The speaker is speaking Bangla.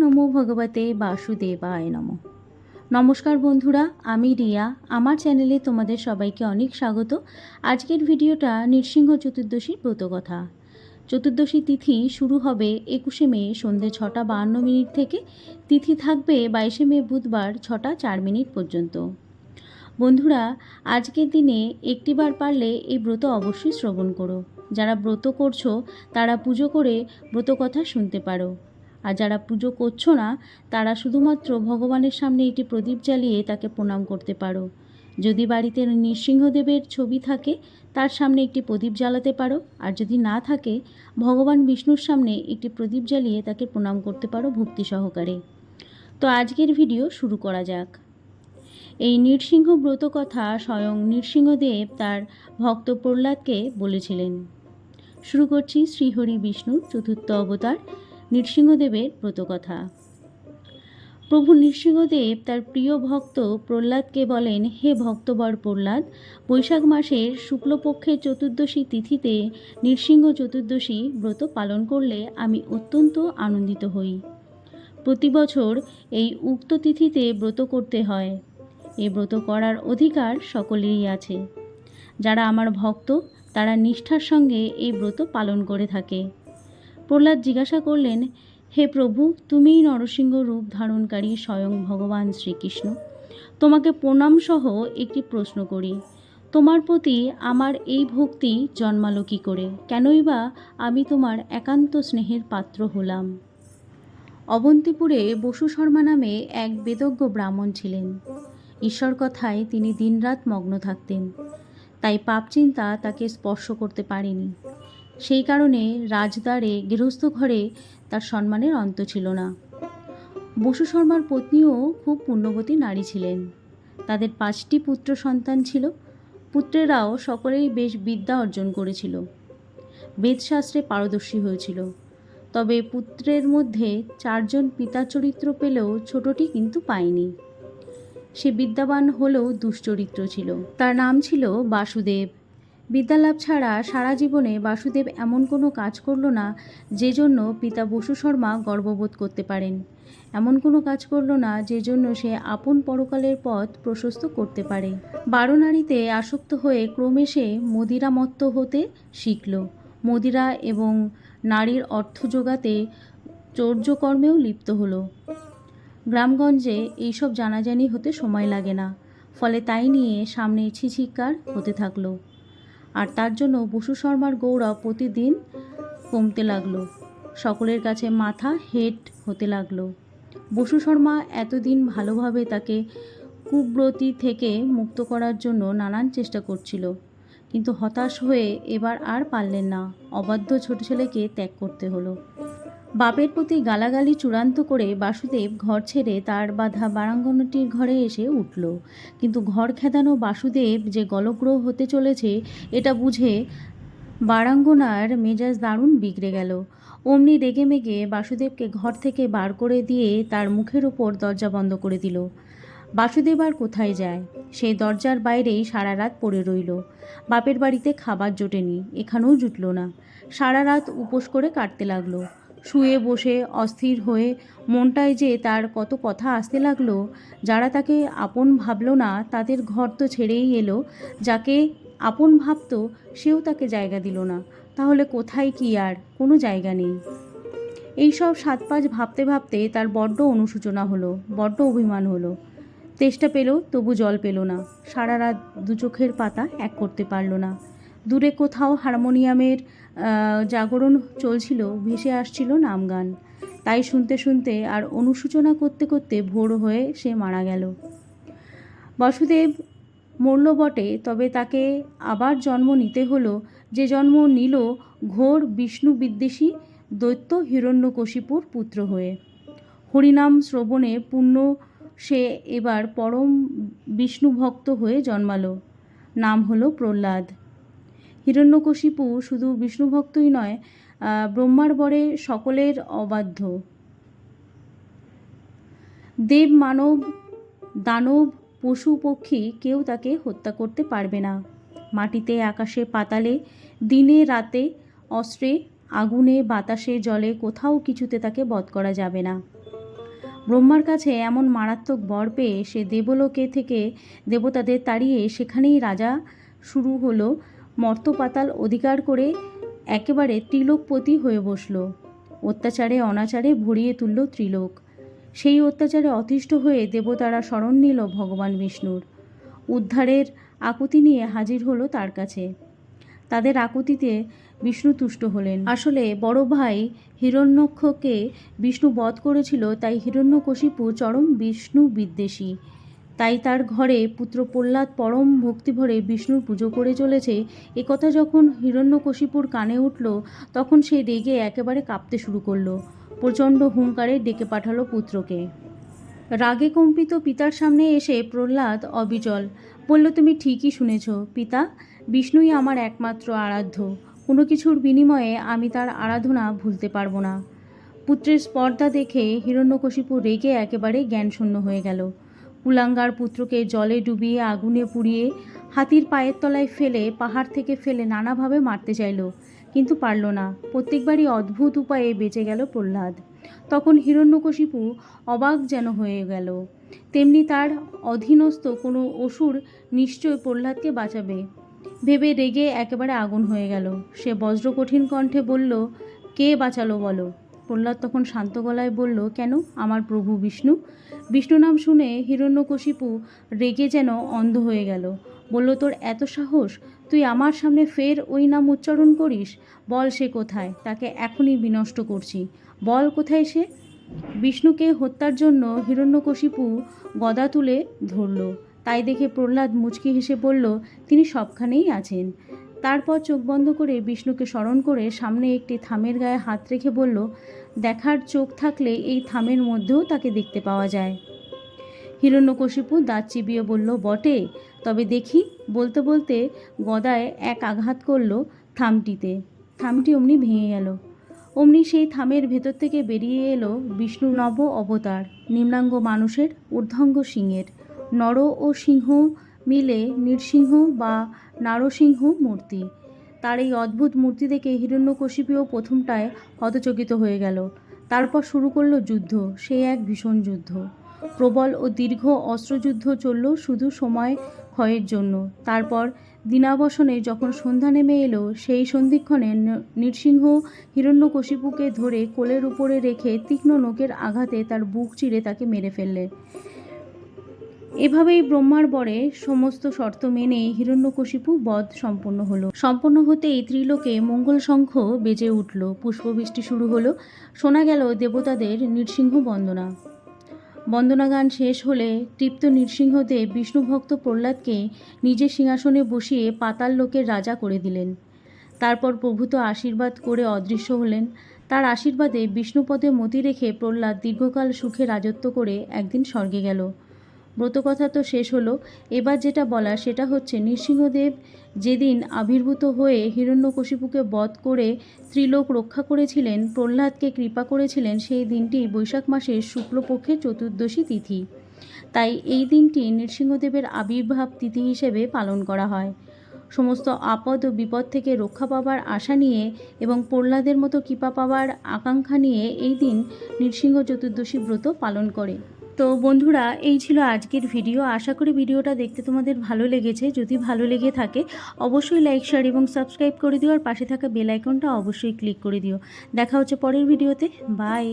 নমো ভগবতে বাসুদেবায় নম। নমস্কার বন্ধুরা, আমি রিয়া। আমার চ্যানেলে তোমাদের সবাইকে অনেক স্বাগত। আজকের ভিডিওটা নৃসিংহ চতুর্দশীর ব্রতকথা। চতুর্দশী তিথি শুরু হবে একুশে মে, সন্ধে ছটা বাহান্ন মিনিট থেকে। তিথি থাকবে বাইশে মে, বুধবার ছটা চার মিনিট পর্যন্ত। বন্ধুরা, আজকের দিনে একটিবার পারলে এই ব্রত অবশ্যই শ্রবণ করো। যারা ব্রত করছ, তারা পুজো করে ব্রত কথা শুনতে পারো। আর যারা পুজো করছ না, তারা শুধুমাত্র ভগবানের সামনে একটি প্রদীপ জ্বালিয়ে তাকে প্রণাম করতে পারো। যদি বাড়িতে নৃসিংহদেবের ছবি থাকে, তার সামনে একটি প্রদীপ জ্বালাতে পারো। আর যদি না থাকে, ভগবান বিষ্ণুর সামনে একটি প্রদীপ জ্বালিয়ে তাকে প্রণাম করতে পারো ভক্তি সহকারে। তো আজকের ভিডিও শুরু করা যাক। এই নৃসিংহ ব্রত কথা স্বয়ং নৃসিংহদেব তার ভক্ত প্রহ্লাদকে বলেছিলেন। শুরু করছি শ্রীহরি বিষ্ণুর চতুর্থ অবতার। নৃসিংহদেবের ব্রতকথা। প্রভু নৃসিংহদেব তার প্রিয় ভক্ত প্রহ্লাদকে বলেন, হে ভক্তবর প্রহ্লাদ, বৈশাখ মাসের শুক্লপক্ষের চতুর্দশী তিথিতে নৃসিংহ চতুর্দশী ব্রত পালন করলে আমি অত্যন্ত আনন্দিত হই। প্রতি বছর এই উক্ত তিথিতে ব্রত করতে হয়। এ ব্রত করার অধিকার সকলেরই আছে। যারা আমার ভক্ত, তারা নিষ্ঠার সঙ্গে এই ব্রত পালন করে থাকে। প্রহ্লাদ জিজ্ঞাসা করলেন, হে প্রভু, তুমিই নরসিংহ রূপ ধারণকারী স্বয়ং ভগবান শ্রীকৃষ্ণ। তোমাকে প্রণামসহ একটি প্রশ্ন করি। তোমার প্রতি আমার এই ভক্তি জন্মালো কী করে? কেনই বা আমি তোমার একান্ত স্নেহের পাত্র হলাম। অবন্তিপুরে বসু শর্মা নামে এক বেদজ্ঞ ব্রাহ্মণ ছিলেন। ঈশ্বর কথায় তিনি দিনরাত মগ্ন থাকতেন। তাই পাপ চিন্তা তাকে স্পর্শ করতে পারেনি। সেই কারণে রাজদ্বারে গৃহস্থ ঘরে তার সম্মানের অন্ত ছিল না। বসু শর্মার পত্নীও খুব পুণ্যবতী নারী ছিলেন। তাদের পাঁচটি পুত্র সন্তান ছিল। পুত্রেরাও সকলেই বেশ বিদ্যা অর্জন করেছিল। বেদশাস্ত্রে পারদর্শী হয়েছিল। তবে পুত্রের মধ্যে চারজন পিতা চরিত্র পেলেও ছোটটি কিন্তু পায়নি। সে বিদ্যাবান হলেও দুশ্চরিত্র ছিল। তার নাম ছিল বাসুদেব। বিদ্যালাভ ছাড়া সারা জীবনে বাসুদেব এমন কোনো কাজ করল না যে জন্য পিতা বসু শর্মা গর্ববোধ করতে পারেন। এমন কোনো কাজ করল না যে জন্য সে আপন পরকালের পথ প্রশস্ত করতে পারে। বারো নারীতে আসক্ত হয়ে ক্রমে সে মদিরামত্ত হতে শিখল। মদিরা এবং নারীর অর্থ যোগাতে চৌর্যকর্মেও লিপ্ত হলো। গ্রামগঞ্জে এইসব জানাজানি হতে সময় লাগে না। ফলে তাই নিয়ে সামনে ছিছিকার হতে থাকল। আর তার জন্য বসু শর্মার গৌরব প্রতিদিন কমতে লাগল। সকলের কাছে মাথা হেট হতে লাগল। বসু শর্মা এতদিন ভালোভাবে তাকে কুব্রতি থেকে মুক্ত করার জন্য নানান চেষ্টা করছিল, কিন্তু হতাশ হয়ে এবার আর পারলেন না। অবাধ্য ছোট ছেলেকে ত্যাগ করতে হলো। বাপের প্রতি গালাগালি চূড়ান্ত করে বাসুদেব ঘর ছেড়ে তার বাধা বারাঙ্গনাটির ঘরে এসে উঠল। কিন্তু ঘর খেদানো বাসুদেব যে গলগ্রহ হতে চলেছে, এটা বুঝে বারাঙ্গনার মেজাজ দারুণ বিগড়ে গেল। অমনি রেগে মেগে বাসুদেবকে ঘর থেকে বার করে দিয়ে তার মুখের ওপর দরজা বন্ধ করে দিল। বাসুদেব আর কোথায় যায়? সেই দরজার বাইরেই সারা রাত পড়ে রইল। বাপের বাড়িতে খাবার জোটেনি, এখানেও জুটল না। সারা রাত উপোস করে কাটতে লাগল। শুয়ে বসে অস্থির হয়ে মনটায় যে তার কত কথা আসতে লাগল, যারা তাকে আপন ভাবলো না, তাদের ঘর তো ছেড়েই এলো। যাকে আপন ভাবতো, সেও তাকে জায়গা দিল না। তাহলে কোথায় কি আর? কোনো জায়গা নেই। এইসব সাত পাঁচ ভাবতে ভাবতে তার বড্ড অনুশোচনা হলো, বড্ড অভিমান হলো। তেষ্টা পেল, তবু জল পেল না। সারা রাত দু চোখের পাতা এক করতে পারল না। দূরে কোথাও হারমোনিয়ামের জাগরণ চলছিল, ভেসে আসছিল নাম গান তাই শুনতে শুনতে আর অনুসূচনা করতে করতে ভোর হয়ে সে মারা গেল। বাসুদেব মরল বটে, তবে তাকে আবার জন্ম নিতে হলো। যে জন্ম নিল ঘোর বিষ্ণু বিদ্বেষী দৈত্য হিরণ্যকশিপুর পুত্র হয়ে। হরিনাম শ্রবণে পূর্ণ সে এবার পরম বিষ্ণু ভক্ত হয়ে জন্মালো। নাম হলো প্রহ্লাদ। হিরণ্যকশিপু শুধু বিষ্ণু ভক্তই নয় ব্রহ্মার বরে সকলের অবাধ্য। দেব মানব, দানব, পশু, পক্ষী কেউ তাকে হত্যা করতে পারবে না। মাটিতে, আকাশে, পাতালে, দিনে, রাতে, অস্ত্রে, আগুনে, বাতাসে, জলে কোথাও কিছুতে তাকে বধ করা যাবে না। ব্রহ্মার কাছে এমন মারাত্মক বর পেয়ে সে দেবলোকে থেকে দেবতাদের তাড়িয়ে সেখানেই রাজা শুরু হলো মর্তপাতাল অধিকার করে একেবারে ত্রিলোকপতি হয়ে বসল। অত্যাচারে অনাচারে ভরিয়ে তুলল ত্রিলোক। সেই অত্যাচারে অতিষ্ঠ হয়ে দেবতারা শরণ নিল ভগবান বিষ্ণুর। উদ্ধারের আকুতি নিয়ে হাজির হলো তার কাছে। তাদের আকুতিতে বিষ্ণু তুষ্ট হলেন। আসলে বড় ভাই হিরণ্যক্ষকে বিষ্ণু বধ করেছিল, তাই হিরণ্যকশিপু চরম বিষ্ণু বিদ্বেষী। তাই তার ঘরে পুত্র প্রহ্লাদ পরম ভক্তিভরে বিষ্ণুর পুজো করে চলেছে। একথা যখন হিরণ্যকশিপুর কানে উঠল, তখন সে রেগে একেবারে কাঁপতে শুরু করল। প্রচণ্ড হুঙ্কারে ডেকে পাঠালো পুত্রকে। রাগে কম্পিত পিতার সামনে এসে প্রহ্লাদ অবিচল, বলল, তুমি ঠিকই শুনেছ পিতা, বিষ্ণুই আমার একমাত্র আরাধ্য। কোনো কিছুর বিনিময়ে আমি তার আরাধনা ভুলতে পারব না। পুত্রের স্পর্ধা দেখে হিরণ্যকশিপু রেগে একেবারে জ্ঞানশূন্য হয়ে গেল। কুলাঙ্গার পুত্রকে জলে ডুবিয়ে আগুনে পুড়িয়ে হাতির পায়ের তলায় ফেলে পাহাড় থেকে ফেলে নানাভাবে মারতে চাইল, কিন্তু পারল না। প্রত্যেকবারই অদ্ভুত উপায়ে বেঁচে গেল প্রহ্লাদ। তখন হিরণ্যকশিপু অবাক যেন হয়ে গেল। তেমনি তার অধীনস্থ কোনো অসুর নিশ্চয় প্রহ্লাদকে বাঁচাবে। ভেবে রেগে একেবারে আগুন হয়ে গেল। সে বজ্রকঠিন কণ্ঠে বলল, কে বাঁচালো বলো? প্রহ্লাদ তখন শান্ত গলায় বলল, কেন? আমার প্রভু বিষ্ণু? বিষ্ণু নাম শুনে হিরণ্যকশিপু রেগে যেন অন্ধ হয়ে গেল। বলল, তোর এত সাহস? তুই আমার সামনে ফের ওই নাম উচ্চারণ করিস? বল সে কোথায়? তাকে এখনই বিনষ্ট করছি। বল কোথায় সে? বিষ্ণুকে হত্যার জন্য হিরণ্যকশিপু গদা তুলে ধরল। তাই দেখে প্রহ্লাদ মুচকি হেসে বলল, তিনি সবখানেই আছেন। তারপর চোখ বন্ধ করে বিষ্ণুকে স্মরণ করে সামনে একটি থামের গায়ে হাত রেখে বলল, দেখার চোখ থাকলে এই থামের মধ্যেও তাকে দেখতে পাওয়া যায়। হিরণ্যকশিপু দাঁত চিবিয়ে বলল, বটে, তবে দেখি। বলতে বলতে গদায় এক আঘাত করল থামটিতে। থামটি অমনি ভেঙে গেল। অমনি সেই থামের ভেতর থেকে বেরিয়ে এলো বিষ্ণু নব অবতার, নিম্নাঙ্গ মানুষের ঊর্ধ্বাঙ্গ সিংহের। নর ও সিংহ মিলে নৃসিংহ বা নারসিংহ মূর্তি। তার এই অদ্ভুত মূর্তি দেখে হিরণ্যকশিপিও প্রথমটায় হতচকিত হয়ে গেল। তারপর শুরু করল যুদ্ধ, সে এক ভীষণ যুদ্ধ। প্রবল ও দীর্ঘ অস্ত্রযুদ্ধ চলল শুধু সময় ক্ষয়ের জন্য। তারপর দিনাবসনে যখন সন্ধ্যা নেমে এলো, সেই সন্ধিক্ষণে নৃসিংহ হিরণ্যকশিপুকে ধরে কোলের উপরে রেখে তীক্ষ্ণ নোকের আঘাতে তার বুক চিরে তাকে মেরে ফেললে। এভাবেই ব্রহ্মার বরে সমস্ত শর্ত মেনে হিরণ্যকশিপু বধ সম্পন্ন হলো। সম্পন্ন হতেই ত্রিলোকে মঙ্গল শঙ্খ বেজে উঠল। পুষ্পবৃষ্টি শুরু হলো। শোনা গেল দেবতাদের নৃসিংহ বন্দনা। বন্দনা গান শেষ হলে তৃপ্ত নৃসিংহদেব বিষ্ণুভক্ত প্রহ্লাদকে নিজের সিংহাসনে বসিয়ে পাতাল লোকের রাজা করে দিলেন। তারপর প্রভূত আশীর্বাদ করে অদৃশ্য হলেন। তার আশীর্বাদে বিষ্ণুপদে মতি রেখে প্রহ্লাদ দীর্ঘকাল সুখে রাজত্ব করে একদিন স্বর্গে গেল। ব্রতকথা তো শেষ হলো। এবার যেটা বলা সেটা হচ্ছে, নৃসিংহদেব যেদিন আবির্ভূত হয়ে হিরণ্যকশিপুকে বধ করে ত্রিলোক রক্ষা করেছিলেন, প্রহ্লাদকে কৃপা করেছিলেন, সেই দিনটি বৈশাখ মাসের শুক্লপক্ষের চতুর্দশী তিথি। তাই এই দিনটি নৃসিংহদেবের আবির্ভাব তিথি হিসেবে পালন করা হয়। সমস্ত আপদ ও বিপদ থেকে রক্ষা পাবার আশা নিয়ে এবং প্রহ্লাদের মতো কৃপা পাওয়ার আকাঙ্ক্ষা নিয়ে এই দিন নৃসিংহ চতুর্দশী ব্রত পালন করে। তো বন্ধুরা, এই ছিল আজকের ভিডিও। আশা করি ভিডিওটা দেখতে তোমাদের ভালো লেগেছে। যদি ভালো লেগে থাকে, অবশ্যই লাইক শেয়ার এবং সাবস্ক্রাইব করে দিও আর পাশে থাকা বেল আইকনটা অবশ্যই ক্লিক করে দিও। দেখা হচ্ছে পরের ভিডিওতে। বাই